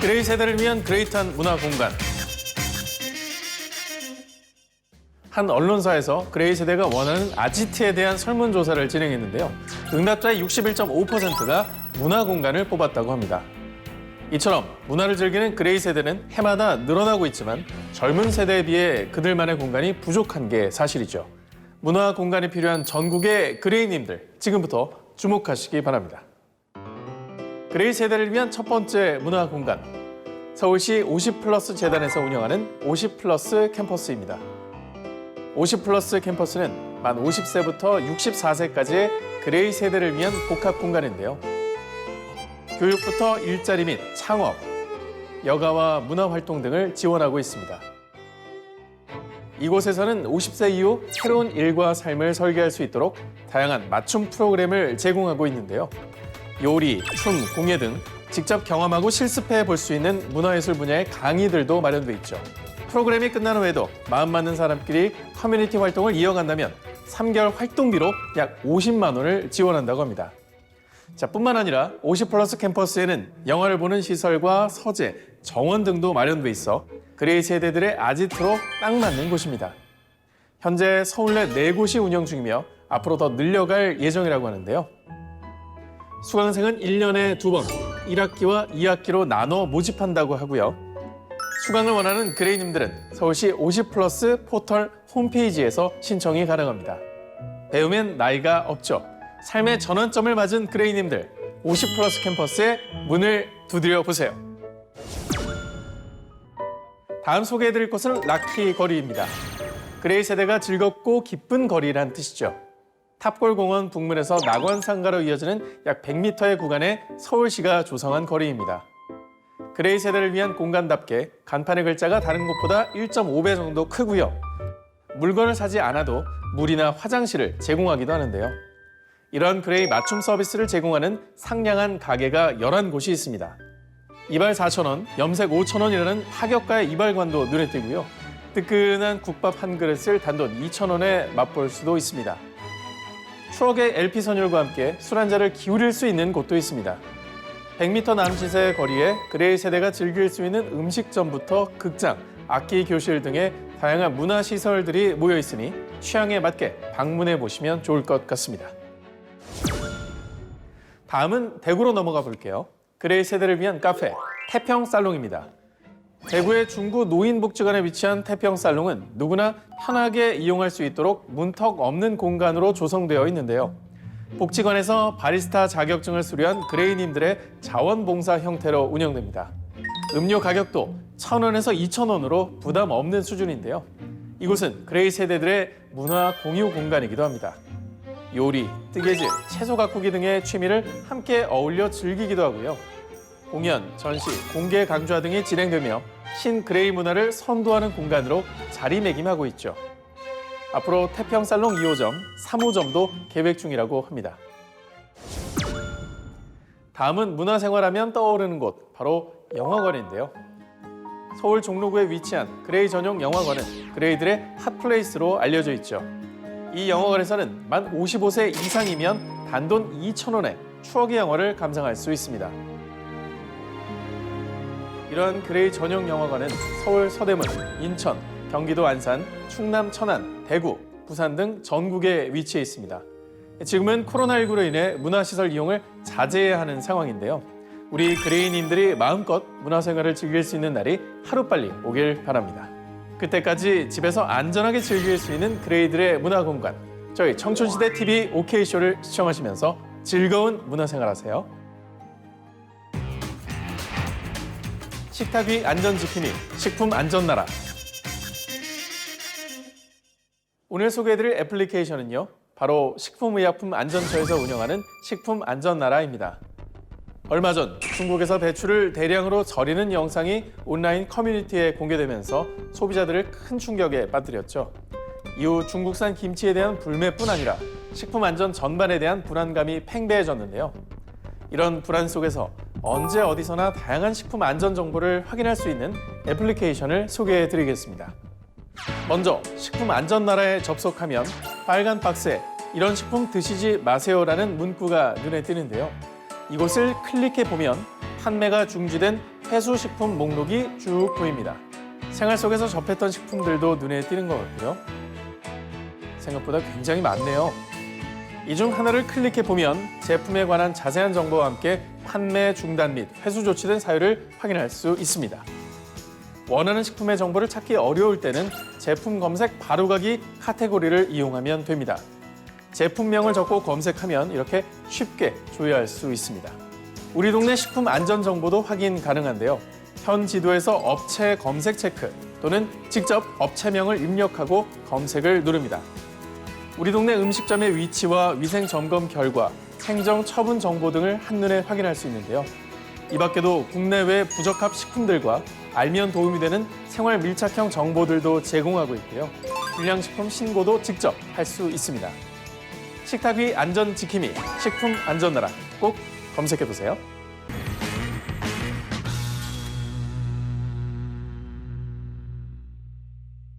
그레이 세대를 위한 그레이트한 문화 공간. 한 언론사에서 그레이 세대가 원하는 아지트에 대한 설문조사를 진행했는데요. 응답자의 61.5%가 문화 공간을 뽑았다고 합니다. 이처럼 문화를 즐기는 그레이 세대는 해마다 늘어나고 있지만 젊은 세대에 비해 그들만의 공간이 부족한 게 사실이죠. 문화 공간이 필요한 전국의 그레이님들 지금부터 주목하시기 바랍니다. 그레이 세대를 위한 첫 번째 문화 공간. 서울시 50 플러스 재단에서 운영하는 50 플러스 캠퍼스입니다. 50 플러스 캠퍼스는 만 50세부터 64세까지의 그레이 세대를 위한 복합 공간인데요. 교육부터 일자리 및 창업, 여가와 문화활동 등을 지원하고 있습니다. 이곳에서는 50세 이후 새로운 일과 삶을 설계할 수 있도록 다양한 맞춤 프로그램을 제공하고 있는데요. 요리, 춤, 공예 등 직접 경험하고 실습해 볼 수 있는 문화예술 분야의 강의들도 마련돼 있죠. 프로그램이 끝난 후에도 마음 맞는 사람끼리 커뮤니티 활동을 이어간다면 3개월 활동비로 약 50만 원을 지원한다고 합니다. 자, 뿐만 아니라 50 플러스 캠퍼스에는 영화를 보는 시설과 서재, 정원 등도 마련돼 있어 그레이 세대들의 아지트로 딱 맞는 곳입니다. 현재 서울 내 네곳이 운영 중이며 앞으로 더 늘려갈 예정이라고 하는데요. 수강생은 1년에 두 번 1학기와 2학기로 나눠 모집한다고 하고요. 수강을 원하는 그레이님들은 서울시 50 플러스 포털 홈페이지에서 신청이 가능합니다. 배우면 나이가 없죠. 삶의 전환점을 맞은 그레이님들 50 플러스 캠퍼스에 문을 두드려 보세요. 다음 소개해드릴 곳은 라키 거리입니다. 그레이 세대가 즐겁고 기쁜 거리란 뜻이죠. 탑골공원 북문에서 낙원상가로 이어지는 약 100m의 구간에 서울시가 조성한 거리입니다. 그레이 세대를 위한 공간답게 간판의 글자가 다른 곳보다 1.5배 정도 크고요. 물건을 사지 않아도 물이나 화장실을 제공하기도 하는데요. 이런 그레이 맞춤 서비스를 제공하는 상냥한 가게가 11곳이 있습니다. 이발 4,000원, 염색 5,000원이라는 하격가의 이발관도 눈에 띄고요. 뜨끈한 국밥 한 그릇을 단돈 2,000원에 맛볼 수도 있습니다. 추억의 LP 선율과 함께 술 한 잔을 기울일 수 있는 곳도 있습니다. 100m 남짓의 거리에 그레이 세대가 즐길 수 있는 음식점부터 극장, 악기 교실 등의 다양한 문화 시설들이 모여 있으니 취향에 맞게 방문해 보시면 좋을 것 같습니다. 다음은 대구로 넘어가 볼게요. 그레이 세대를 위한 카페 태평 살롱입니다. 대구의 중구 노인복지관에 위치한 태평 살롱은 누구나 편하게 이용할 수 있도록 문턱 없는 공간으로 조성되어 있는데요. 복지관에서 바리스타 자격증을 수료한 그레이님들의 자원봉사 형태로 운영됩니다. 음료 가격도 1,000원에서 2,000원으로 부담 없는 수준인데요. 이곳은 그레이 세대들의 문화 공유 공간이기도 합니다. 요리, 뜨개질, 채소 가꾸기 등의 취미를 함께 어울려 즐기기도 하고요. 공연, 전시, 공개 강좌 등이 진행되며 신그레이 문화를 선도하는 공간으로 자리매김하고 있죠. 앞으로 태평 살롱 2호점, 3호점도 계획 중이라고 합니다. 다음은 문화생활하면 떠오르는 곳, 바로 영화관인데요. 서울 종로구에 위치한 그레이 전용 영화관은 그레이들의 핫플레이스로 알려져 있죠. 이 영화관에서는 만 55세 이상이면 단돈 2,000원에 추억의 영화를 감상할 수 있습니다. 이러한 그레이 전용 영화관은 서울 서대문, 인천, 경기도 안산, 충남 천안, 대구, 부산 등 전국에 위치해 있습니다. 지금은 코로나19로 인해 문화시설 이용을 자제해야 하는 상황인데요. 우리 그레이님들이 마음껏 문화생활을 즐길 수 있는 날이 하루빨리 오길 바랍니다. 그때까지 집에서 안전하게 즐길 수 있는 그레이들의 문화공간. 저희 청춘시대 TV OK쇼를 시청하시면서 즐거운 문화생활 하세요. 식탁 위 안전 지킴이 식품 안전 나라. 오늘 소개해드릴 애플리케이션은요. 바로 식품의약품 안전처에서 운영하는 식품 안전 나라입니다. 얼마 전 중국에서 배추를 대량으로 절이는 영상이 온라인 커뮤니티에 공개되면서 소비자들을 큰 충격에 빠뜨렸죠. 이후 중국산 김치에 대한 불매뿐 아니라 식품 안전 전반에 대한 불안감이 팽배해졌는데요. 이런 불안 속에서 언제 어디서나 다양한 식품 안전 정보를 확인할 수 있는 애플리케이션을 소개해 드리겠습니다. 먼저 식품 안전 나라에 접속하면 빨간 박스에 이런 식품 드시지 마세요라는 문구가 눈에 띄는데요. 이곳을 클릭해 보면 판매가 중지된 회수식품 목록이 쭉 보입니다. 생활 속에서 접했던 식품들도 눈에 띄는 것 같고요. 생각보다 굉장히 많네요. 이 중 하나를 클릭해 보면 제품에 관한 자세한 정보와 함께 판매 중단 및 회수 조치된 사유를 확인할 수 있습니다. 원하는 식품의 정보를 찾기 어려울 때는 제품 검색 바로가기 카테고리를 이용하면 됩니다. 제품명을 적고 검색하면 이렇게 쉽게 조회할 수 있습니다. 우리 동네 식품 안전 정보도 확인 가능한데요. 현 지도에서 업체 검색 체크 또는 직접 업체명을 입력하고 검색을 누릅니다. 우리 동네 음식점의 위치와 위생 점검 결과, 행정 처분 정보 등을 한눈에 확인할 수 있는데요. 이 밖에도 국내외 부적합 식품들과 알면 도움이 되는 생활 밀착형 정보들도 제공하고 있고요. 불량식품 신고도 직접 할 수 있습니다. 식탁 위 안전 지킴이 식품 안전 나라 꼭 검색해 보세요.